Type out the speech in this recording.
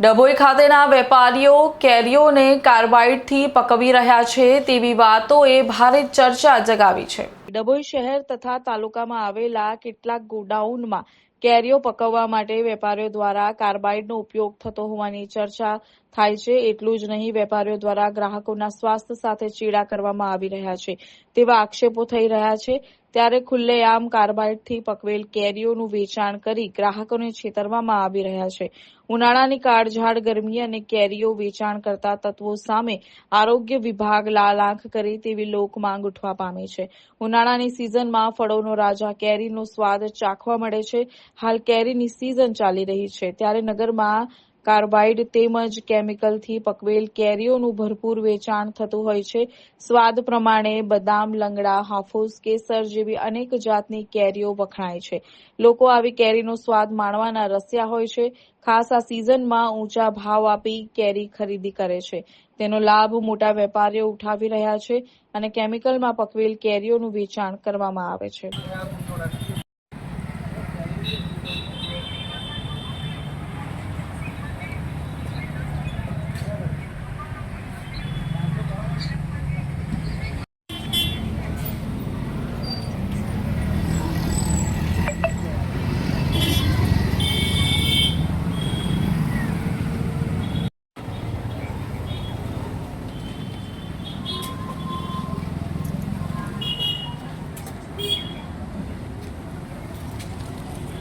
ડભોઈ ખાતેના વેપારીઓ કેરીઓને કાર્બાઇડથી પકવી રહ્યા છે તેવી વાતોએ ભારે ચર્ચા જગાવી છે. ડભોઈ શહેર તથા તાલુકામાં આવેલા કેટલાક ગોડાઉનમાં કેરીઓ પકવવા માટે વેપારીઓ દ્વારા કાર્બાઇડનો ઉપયોગ થતો હોવાની ચર્ચા થાય છે. એટલું જ નહીં, વેપારીઓ દ્વારા ગ્રાહકોના સ્વાસ્થ્ય સાથે ચીડા કરવામાં આવી રહ્યા છે તેવા આક્ષેપો થઈ રહ્યા છે. ત્યારે ખુલ્લેઆમ કાર્બાઇડથી પકવેલ કેરીઓનું વેચાણ કરી ગ્રાહકોને છેતરવામાં આવી રહ્યા છે. ઉનાળાની કાળઝાળ ગરમી અને કેરીઓ વેચાણ કરતા તત્વો સામે આરોગ્ય વિભાગ લાલ આંખ કરે તેવી લોક માંગ ઉઠવા પામી છે. ઉનાળાની સિઝનમાં ફળોનો રાજા કેરીનો સ્વાદ ચાખવા મળે છે. હાલ કેરીની સિઝન ચાલી રહી છે. ત્યારે નગરમાં કાર્બાઇડ તેમજ કેમિકલથી પકવેલ કેરીઓનું ભરપૂર વેચાણ થતું હોય છે. સ્વાદ પ્રમાણે બદામ, લંગડા, હાફૂસ, કેસર જેવી અનેક જાતની કેરીઓ વખણાય છે. લોકો આવી કેરીનો સ્વાદ માણવાના રસ્યા હોય છે. ખાસ આ સિઝનમાં ઊંચા ભાવ આપી કેરી ખરીદી કરે છે. તેનો લાભ મોટા વેપારીઓ ઉઠાવી રહ્યા છે અને કેમિકલમાં પકવેલ કેરીઓનું વેચાણ કરવામાં આવે છે.